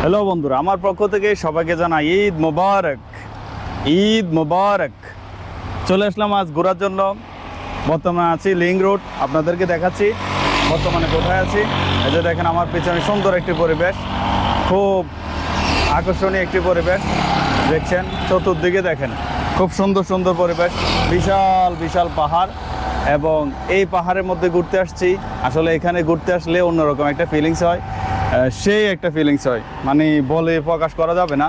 Hello বন্ধুরা। আমার পক্ষ থেকে সবাইকে জানাই ঈদ মোবারক। ঈদ মোবারক। চলে আসলাম আজ ঘোরার জন্য। বর্তমানে আছি লিং রোড আপনাদেরকে দেখাচ্ছি। বর্তমানে কোথায় আছি? এই যে দেখেন, আমার পিছনে সুন্দর একটি পরিবেশ। খুব আকর্ষণীয় একটি পরিবেশ। দেখছেন? চতুর্দিকে দেখেন। খুব সুন্দর সুন্দর পরিবেশ। বিশাল বিশাল পাহাড়। এবং এই পাহাড়ের মধ্যে ঘুরতে আসছি। আসলে এখানে ঘুরতে আসলে অন্যরকম একটা ফিলিংস হয়। সেই একটা ফিলিংস হয়। মানে বলে প্রকাশ করা যাবে না।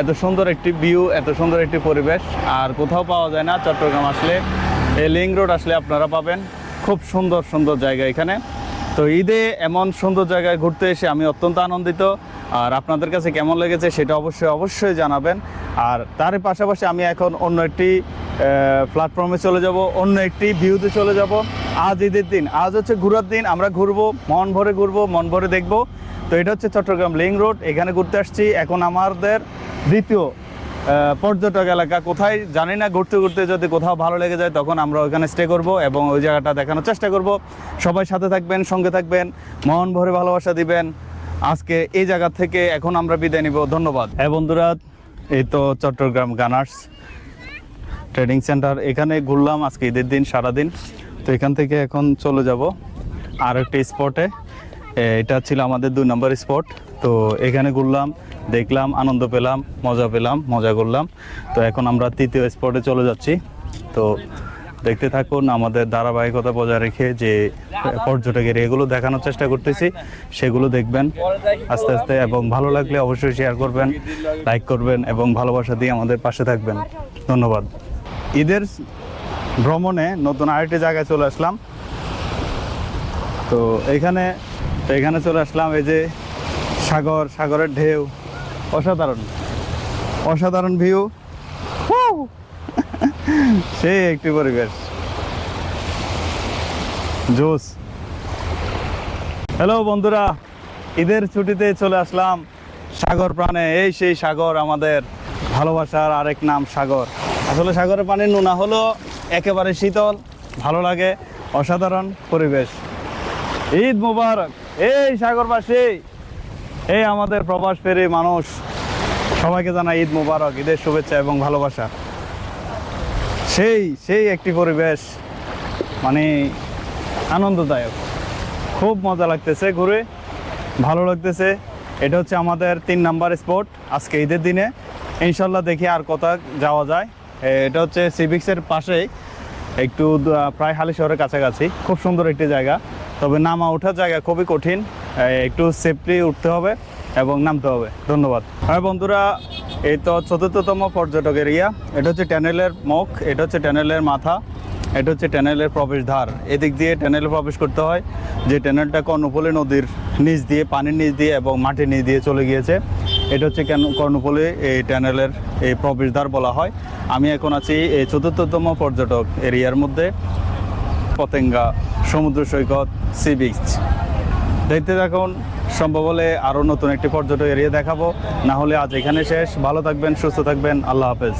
এত সুন্দর একটি ভিউ এত সুন্দর একটি পরিবেশ। আর কোথাও পাওয়া যায় না। চট্টগ্রাম আসলে, এই লিং রোড আসলে আপনারা পাবেন। খুব সুন্দর সুন্দর জায়গা এখানে। তো ঈদে এমন সুন্দর জায়গায় ঘুরতে এসে আমি অত্যন্ত আনন্দিত। আর আপনাদের কাছে কেমন লেগেছে সেটা অবশ্যই অবশ্যই জানাবেন। আর তার পাশাপাশি আমি এখন অন্য একটি প্ল্যাটফর্মে চলে যাব, অন্য একটি ভিউতে চলে যাব। আজ ঈদের দিন, আজ হচ্ছে ঘোরার দিন। আমরা ঘুরবো, মন ভরে ঘুরবো, মন ভরে দেখব। তো এটা হচ্ছে চট্টগ্রাম লিং রোড, এখানে ঘুরতে আসছি। এখন আমাদের দ্বিতীয় পর্যটক এলাকা কোথায়? জানি না, ঘুরতে ঘুরতে যদি কোথাও ভালো লেগে যায়, তখন আমরা ওইখানে স্টে করব এবং ওই জায়গাটা দেখানোর চেষ্টা করব। সবাই সাথে থাকবেন, সঙ্গে থাকবেন, মন ভরে ভালোবাসা দিবেন। আজকে এই জায়গা থেকে এখন আমরা বিদায় নিব। ধন্যবাদ। হ্যাঁ বন্ধুরা, এই তো চট্টগ্রাম গানার্স ট্রেডিং সেন্টার। এখানে ঘুরলাম আজকে ঈদের দিন, সারাদিন। তো এখান থেকে এখন চলে যাব আর একটি স্পটে এটা ছিল আমাদের দুই নম্বর স্পট। তো এখানে ঘুরলাম, দেখলাম, আনন্দ পেলাম, মজা পেলাম, মজা করলাম। তো এখন আমরা তৃতীয় স্পটে চলে যাচ্ছি। তো দেখতে থাকুন, আমাদের ধারাবাহিকতা বজায় রেখে যে পর্যটকের এগুলো দেখানোর চেষ্টা করতেছি, সেগুলো দেখবেন আস্তে আস্তে। এবং ভালো লাগলে অবশ্যই শেয়ার করবেন লাইক করবেন এবং ভালোবাসা দিয়ে আমাদের পাশে থাকবেন। ধন্যবাদ। ঈদের ভ্রমণে নতুন আরেকটি জায়গায় চলে আসলাম। তো এখানে তো এখানে চলে আসলাম এই যে সাগর সাগরের ঢেউ। অসাধারণ। অসাধারণ ভিউ সেই একটি পরিবেশ। জোস। হ্যালো বন্ধুরা ঈদের ছুটিতে চলে আসলাম সাগর প্রাণে। এই সেই সাগর আমাদের ভালোবাসার আরেক নাম সাগর। আসলে সাগরের পানি নোনা হলো একেবারে শীতল ভালো লাগে। অসাধারণ পরিবেশ। ঈদ মুবারক। এই সাগরবাসী, এই আমাদের প্রবাস ফেরি মানুষ। সবাইকে জানাই ঈদ মুবারক, ঈদের শুভেচ্ছা এবং ভালোবাসা। সেই সেই একটি পরিবেশ মানে আনন্দদায়ক। খুব মজা লাগতেছে ঘুরে, ভালো লাগতেছে। এটা হচ্ছে আমাদের তিন নাম্বার স্পট আজকে ঈদের দিনে। ইনশাল্লাহ দেখি আর কোথা যাওয়া যায়। এটা হচ্ছে সিভিক্সের পাশেই, একটু প্রায় হালি শহরের কাছাকাছি। খুব সুন্দর একটি জায়গা। তবে নামা ওঠার জায়গা খুবই কঠিন। একটু সেফলি উঠতে হবে এবং নামতে হবে। ধন্যবাদ। হ্যাঁ বন্ধুরা, এই তো চতুর্থতম পর্যটক এরিয়া এটা হচ্ছে ট্যানেলের মুখ, এটা হচ্ছে ট্যানেলের মাথা, এটা হচ্ছে ট্যানেলের প্রবেশদ্বার। এদিক দিয়ে ট্যানেলে প্রবেশ করতে হয়, যে ট্যানেলটা কর্ণফুলী নদীর নিচ দিয়ে, পানির নিচ দিয়ে এবং মাটির নিচ দিয়ে চলে গিয়েছে। এটা হচ্ছে কেন, কর্ণফুলী এই ট্যানেলের এই প্রবেশদ্বার বলা হয়। আমি এখন আছি এই চতুর্থতম পর্যটক এরিয়ার মধ্যে। পতেঙ্গা, সমুদ্র সৈকত সি বিচ দেখতে থাকুন, সম্ভব হলে আরও নতুন একটি পর্যটক এরিয়া দেখাবো। না হলে আজ এখানে শেষ। ভালো থাকবেন, সুস্থ থাকবেন। আল্লাহ হাফেজ।